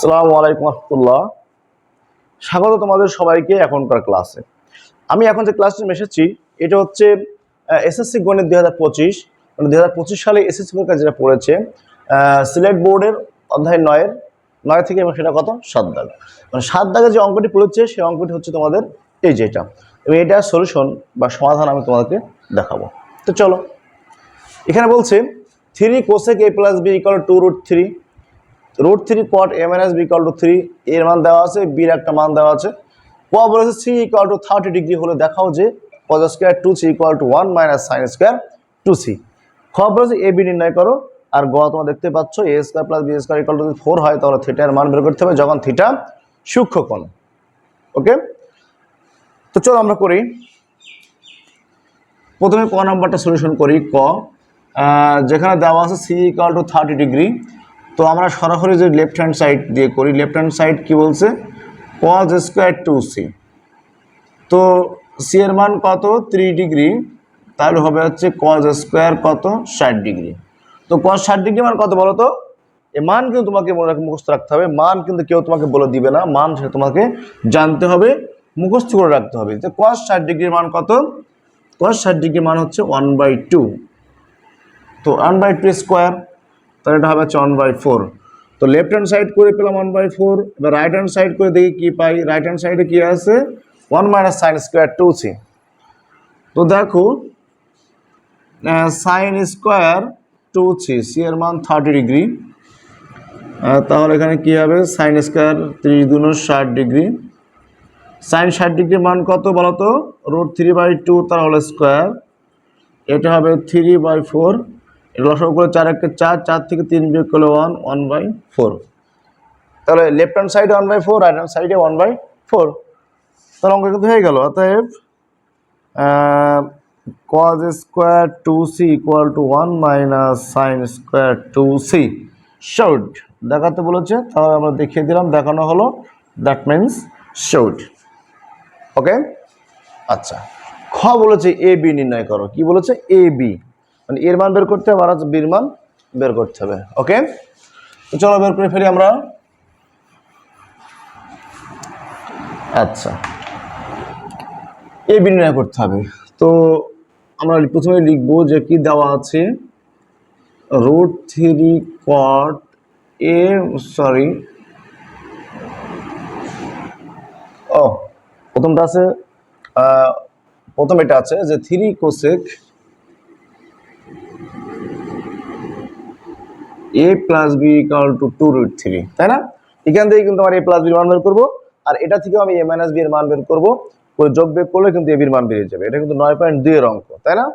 আসসালামু আলাইকুম রহমতুল্লাহ। স্বাগত তোমাদের সবাইকে এখনকার ক্লাসে। আমি এখন যে ক্লাসটি এসেছি, এটা হচ্ছে এসএসসি গণিত দুই হাজার পঁচিশ মানে দুই হাজার পঁচিশ সালে এসএসসি পরীক্ষা যেটা পড়েছে সিলেট বোর্ডের অধ্যায় নয়ের, নয় থেকে এবং সেটা কত? সাত দাগ। মানে সাত দাগে যে অঙ্কটি পড়েছে, সেই অঙ্কটি হচ্ছে তোমাদের এই যেটা এবং এটার সলিউশন বা সমাধান আমি তোমাদেরকে দেখাবো। তো চলো। এখানে বলছে, three cosec A plus B equal to root three. Root three cot M N S B equal to three এর মান দেওয়া আছে বির একটা মান দেওয়া আছে। ক বলেছে C equal to thirty degree হলে দেখাও যে cos square two C equal to one minus sine square two C খ বলেছে এ বি নির্ণয় করো, আর গ তোমরা দেখতে পাচ্ছ A square plus B square equal to যদি ফোর হয়, তাহলে থিটার মান বের করতে হবে, যখন থিটা সূক্ষ্মকোণ ওকে তো চলো আমরা করি। প্রথমে ক নাম্বারটা সলিউশন করি ক যেখানে দেওয়া আছে C equal to thirty degree তো আমরা সরাসরি যে লেফট হ্যান্ড সাইড দিয়ে করি লেফট হ্যান্ড সাইড কি বলছে? Cos square two C. তো সি এর মান কত? Three degree. তাহলে হবে হচ্ছে কজ স্কোয়ার কত? ষাট ডিগ্রি। তো কজ ষাট ডিগ্রি মান কত বলো তো এ মান কিন্তু তোমাকে মনে রাখ মুখস্থ রাখতে হবে। মান কিন্তু কেউ তোমাকে বলে দিবে না। মান সেটা তোমাকে জানতে হবে, মুখস্থ করে রাখতে হবে। যে কজ ষাট ডিগ্রির মান কত? কজ ষাট ডিগ্রি মান হচ্ছে ওয়ান বাই টু তো ওয়ান বাই টু স্কোয়ার তাহলে এটা হবে হচ্ছে ওয়ান বাই ফোর তো লেফট হ্যান্ড সাইড করে পেলাম ওয়ান বাই ফোর এবার রাইট হ্যান্ড সাইড করে দেখি কী পাই। রাইট হ্যান্ড সাইডে কী আছে? One minus sine square two C তো দেখো sine square two C C এর মান থার্টি ডিগ্রি তাহলে এখানে কী হবে? সাইন স্কোয়ার ত্রিশ দুন ষাট ডিগ্রি সাইন ষাট ডিগ্রি মান কত বলো তো রুট থ্রি বাই টু তার হল স্কোয়ার এটা হবে থ্রি বাই ফোর লসক করে চার একটা চার চার থেকে তিন বিয়োগ করলে ওয়ান ওয়ান বাই ফোর তাহলে লেফট হ্যান্ড সাইডে one by four right hand সাইডে ওয়ান বাই ফোর তাহলে অঙ্ক কিন্তু হয়ে গেল। অতএব two C equal to one minus sine square two C short দেখাতে বলেছে, তাহলে আমরা দেখিয়ে দিলাম, দেখানো হলো। দ্যাট মিন্স শর্ট ওকে আচ্ছা খ বলেছে এ বি নির্ণয় করো। কি বলেছে? এ বি মানে এর মান বের করতে হবে আর বির মান বের করতে হবে, ওকে? তো চলো বের করে ফেলি আমরা। আচ্ছা। এ বি নির্ণয় করতে হবে। তো আমরা প্রথমে লিখব যে কি দেওয়া আছে? Root three cot A, sorry. ও, প্রথমটা আছে প্রথম এটা আছে যে three cosec A plus B equal to two root three তাই না? এখান থেকে কিন্তু আমার এ প্লাস বির মান বের করব, আর এটা থেকেও আমি এ মাইনাস বি এর মান বের করব, করে যোগ বের করলে কিন্তু এ বির মান বেরিয়ে যাবে। এটা কিন্তু নয় পয়েন্ট দুইয়ের অঙ্ক, তাই না?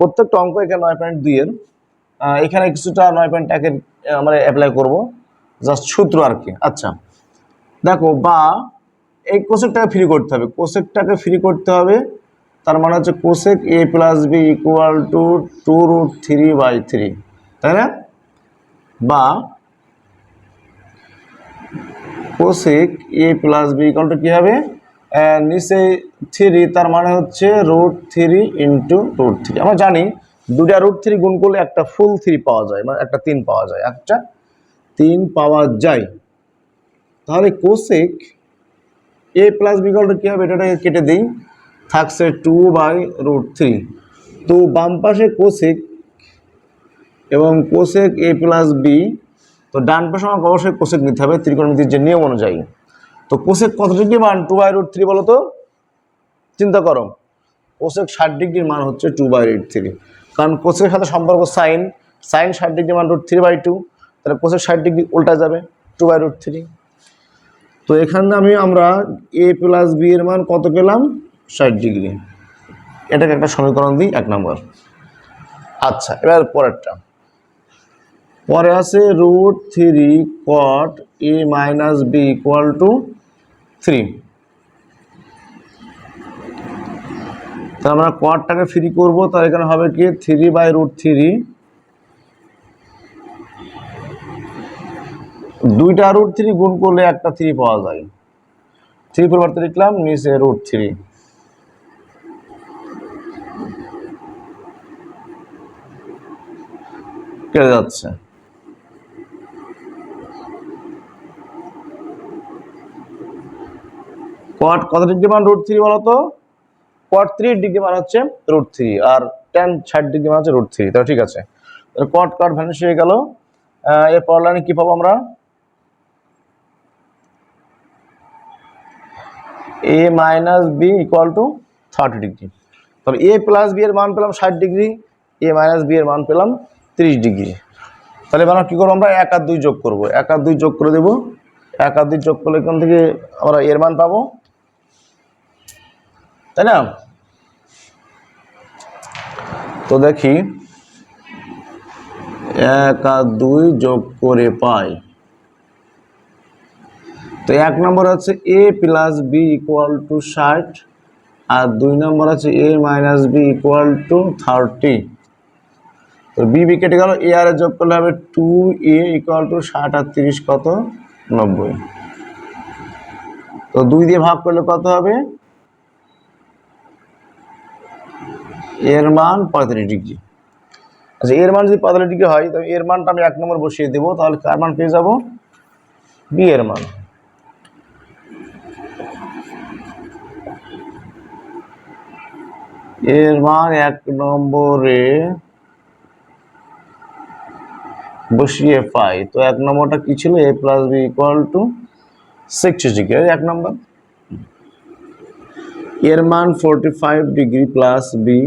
প্রত্যেকটা অঙ্ক এখানে নয় পয়েন্ট দুইয়ের। এখানে কিছুটা নয় পয়েন্ট একের আমরা অ্যাপ্লাই করব। জাস্ট সূত্র আর কি। আচ্ছা দেখো, বা এই কোসেকটাকে ফ্রি করতে হবে। কোসেকটাকে ফ্রি করতে হবে, তার মানে হচ্ছে cosec A plus B equal to two root three by three তাই না? বা cosec A plus B equal to কী হবে? নিচে থ্রি তার মানে হচ্ছে root three into root three আমরা জানি দুটা রুট থ্রি গুণ করলে একটা ফুল থ্রি পাওয়া যায় মানে একটা তিন পাওয়া যায়, একটা তিন পাওয়া যায়। তাহলে কোসেক এ প্লাস বিকল্প কী হবে? এটাকে কেটে দিই। থাকছে টু বাই রুট থ্রি তো বাম পাশে কোসেক এবং কোসেক এ প্লাস বি তো ডান পাশে আমাকে অবশ্যই কোসেক নিতে হবে, ত্রিকোণমিতির যে নিয়ম অনুযায়ী। তো কোসেক কত ডিগ্রি মান? টু বাই রুট থ্রি বলো তো? চিন্তা করো। কোসেক ষাট ডিগ্রির মান হচ্ছে টু বাই রুট থ্রি কারণ কোসেকের সাথে সম্পর্ক সাইন সাইন ষাট ডিগ্রি মান রুট থ্রি বাই টু তাহলে কোসেক ষাট ডিগ্রি উল্টা যাবে টু বাই রুট থ্রি তো এখানে আমি আমরা এ প্লাস বি এর মান কত পেলাম? ষাট ডিগ্রি। এটাকে একটা সমীকরণ দিই, এক নম্বর। আচ্ছা এবার পরেরটা। পরে আছে root three cot A minus B equal to three তো আমরা কটটাকে ফ্রি করব তার এখানে হবে কি? থ্রি বাই রুট থ্রি দুইটা রুট থ্রি গুণ করলে একটা থ্রি পাওয়া যায়। থ্রি পরিবর্তে লিখলাম নিচে রুট থ্রি কেটে যাচ্ছে। কট কত ডিগ্রি মান? রুট থ্রি বলো তো কট থ্রি ডিগ্রি মান হচ্ছে রুট থ্রি আর টেন ষাট ডিগ্রি মান হচ্ছে রুট থ্রি তাহলে ঠিক আছে। কট কট ভ্যানিশ হয়ে গেল। এর পর লাইনে কি পাবো আমরা? A minus B equal to thirty degree. তবে এ প্লাস বি এর মান পেলাম ষাট ডিগ্রি। এ মাইনাস বি এর মান পেলাম তিরিশ ডিগ্রি। তাহলে এবার কী করব? আমরা এক আর দুই যোগ করব। এক আর দুই যোগ করে দেবো। এক আর দুই যোগ করলে এখান থেকে আমরা এর মান পাবো। তাই না? তো দেখি, এক আর দুই যোগ করে পাই। তো এক নম্বর আছে A plus B equal to ষাট, আর দুই নম্বর আছে A minus B equal to thirty তো বি বি কেটে গেল এ আর যোগ করলে হবে টু এ ইকুয়াল টু ষাট আর তিরিশ কত? নব্বই। তো দুই দিয়ে ভাগ করলে কত হবে? এর মান পঁয়তাল্লিশ ডিগ্রি। আচ্ছা এর মান যদি পঁয়তাল্লিশ ডিগ্রি হয় তবে এর মানটা আমি এক নম্বর বসিয়ে দেবো, তাহলে কার মান পেয়ে যাব? বি এর মান। এর মান এক নম্বরে বসিয়ে পাই, তো এক নম্বরটা কি ছিল? A plus B equal to sixty degree এক নম্বর। এর মান forty five degree plus B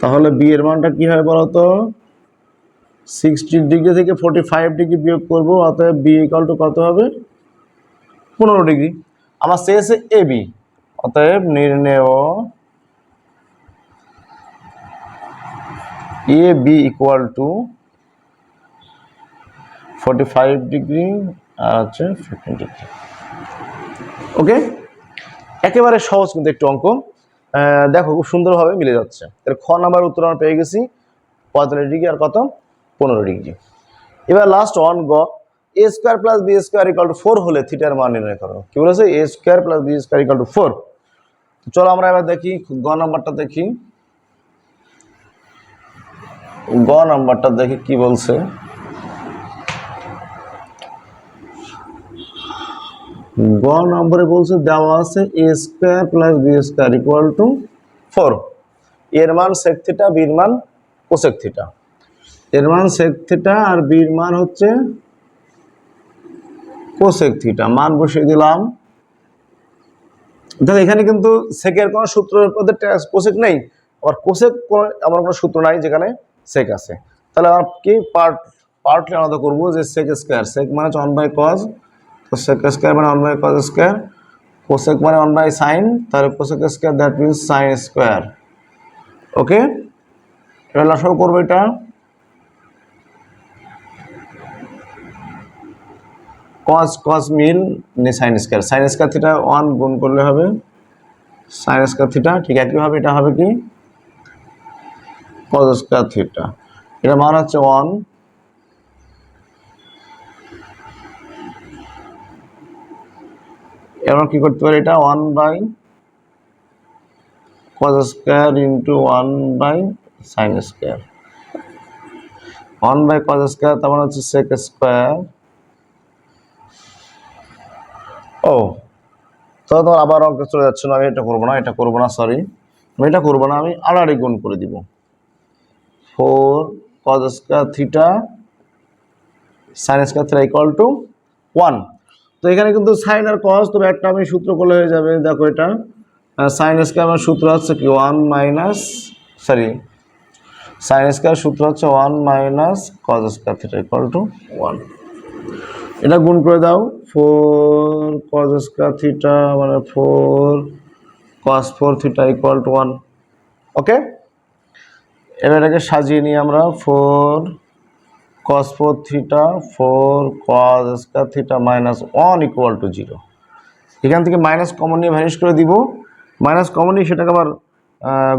তাহলে বি এর মানটা কি হয় বলতো? সিক্সটি ডিগ্রি থেকে ফোরটি ফাইভ ডিগ্রি বিয়োগ করব, অতএব বি ইকাল টু কত হবে? পনেরো ডিগ্রি। আমার শেষে এ বি অতএব নির্ণেয় A B equal to forty five degree, আর হচ্ছে ফিফটিন ডিগ্রি। ওকে একেবারে সহজ কিন্তু একটু অঙ্ক। দেখো, খুব সুন্দরভাবে মিলে যাচ্ছে। তাহলে খ নাম্বার উত্তর আমরা পেয়ে গেছি, পঁয়তাল্লিশ ডিগ্রি আর কত? পনেরো ডিগ্রি। এবার লাস্ট ওয়ান গ A square plus B square equal to four হলে থিটার মান নির্ণয় করো। কি বলেছে? A square plus B square equal to four চলো আমরা এবার দেখি, গ নাম্বারটা দেখি। গ নাম্বারটা দেখি কি বলছে? গ নম্বরে বলছে দেওয়া আছে A square plus B square equal to four এর মান সেক থিটা বির মান কোসেক থিটা এর মান সেক থিটা আর বির মান হচ্ছে কোসেক থিটা মান বসিয়ে দিলাম। দেখো এখানে কিন্তু সেকের কোনো সূত্রের মধ্যে কোসেক নেই। আবার কোসেক এমন কোনো সূত্র নাই যেখানে সেক আছে। তাহলে আমরা কি পার্ট পার্টলি আলাদা করব যে সেক স্কোয়ার সেক মানে হচ্ছে one by cos sec square মানে one by cos square? Cosec মানে ওয়ান বাই সাইন তাহলে cosec square that means sine square. Okay? এবার লাসাও করব এটা। কস কস মিল নে sine square. Sine square theta one গুণ করলে হবে সাইন স্কোয়ার থিটা, ঠিক একইভাবে এটা হবে কি? Cos square theta. এটা মান হচ্ছে ওয়ান। এবার কি করতে পারি? এটা one by cos square into one by sine square one by cos square তার মানে হচ্ছে সেক স্কোয়ার ও তো তোমার আবার অঙ্কে চলে যাচ্ছে না, আমি এটা করব না, এটা করব না সরি আমি এটা করব না, আমি আড়াআড়ি গুণ করে দিব। Four cos square theta sine square theta equal to one তো এখানে কিন্তু সাইন আর কজ তবে একটা আমি সূত্র করলে হয়ে যাবে, দেখো এটা। সাইন স্কোয়ার সূত্র হচ্ছে কি? One minus sorry sine square সূত্র হচ্ছে one minus cos square theta equal to one এটা গুণ করে দাও ফোর কজ স্কোয়ার থিটা মানে four cos four theta equal to one okay এবার এটাকে সাজিয়ে নিই আমরা four cos four theta four cos square theta minus one equal to zero এখান থেকে মাইনাস কমন নিয়ে ভ্যানিশ করে দিব। মাইনাস কমন নিয়ে সেটাকে আবার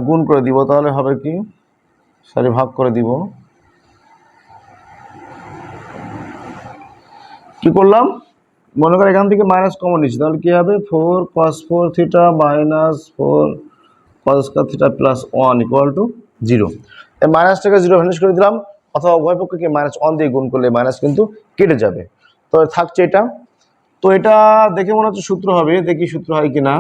গুণ করে দিব। তাহলে হবে কি? সরি ভাগ করে দিব। কি করলাম? মনে করো এখান থেকে মাইনাস কমন নিচ্ছি তাহলে কি হবে? Four cos four theta minus four cos theta plus one equal to zero এই মাইনাসটাকে জিরো ভ্যানিশ করে দিলাম। অথবা উভয় পক্ষকে মাইনাস ওয়ান দিয়ে গুণ করলে মাইনাস কিন্তু কেটে যাবে। তো থাকছে এটা। তো এটা দেখে মনে হচ্ছে সূত্র হবে। দেখি সূত্র হয় কিনা?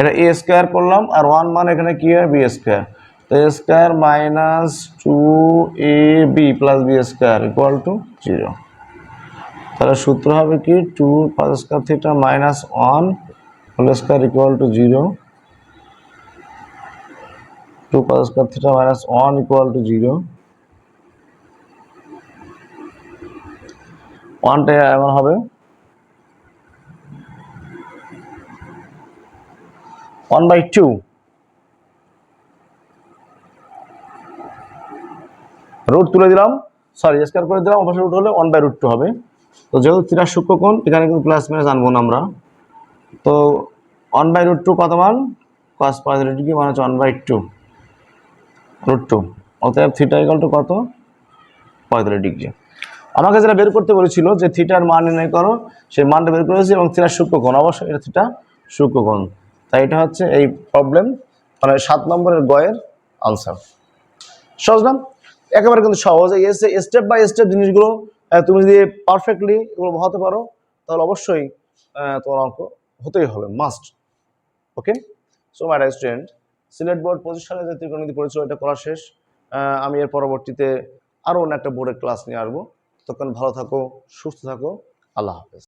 এটা এ স্কোয়ার করলাম আর ওয়ান মান এখানে কি হয়? বি স্কোয়ার তো A square minus two A B plus B square equal to zero তাহলে সূত্র হবে কি? টু পাঁচ square theta minus one whole square equal to zero two পাঁচ square theta minus one equal to zero ওয়ানটা এমন হবে। ওয়ান বাই টু রুট তুলে দিলাম। সরি স্কোয়ার করে দিলাম। অবশ্যই রুট হলে ওয়ান বাই রুট টু হবে। তো যেহেতু তিরাশ সূক্ষ্মকোণ এখানে কিন্তু প্লাস মাইনাস আনব না আমরা। তো ওয়ান বাই রুট টু কত মান? কস পঁয়তাল্লিশ ডিগ্রি মানে হচ্ছে one by two root two অতএব থিটা ইকাল টু কত? পঁয়তাল্লিশ ডিগ্রি। আমাকে যেটা বের করতে বলেছিল যে থিটার মান নির্ণয় করো, সেই মানটা বের করেছি এবং থিটার সূক্ষ্মকোণ। অবশ্যই এটা থিটা সূক্ষ্মকোণ। তাই এটা হচ্ছে এই প্রবলেম মানে সাত নম্বরের গয়ের আনসার সহজ না? একেবারে কিন্তু সহজ। এই স্টেপ বাই স্টেপ জিনিসগুলো তুমি যদি পারফেক্টলি এগুলো বহাতে পারো, তাহলে অবশ্যই তোমার অঙ্ক হতেই হবে। Must okay so my student Sylhet board পঁচিশ সালে যে ত্রিকোণমিতি পরিচয় এটা করা শেষ। আমি এর পরবর্তীতে আরও অন্য একটা বোর্ডের ক্লাস নিয়ে আসব। ততক্ষণ ভালো থাকো, সুস্থ থাকো। আল্লাহ হাফেজ।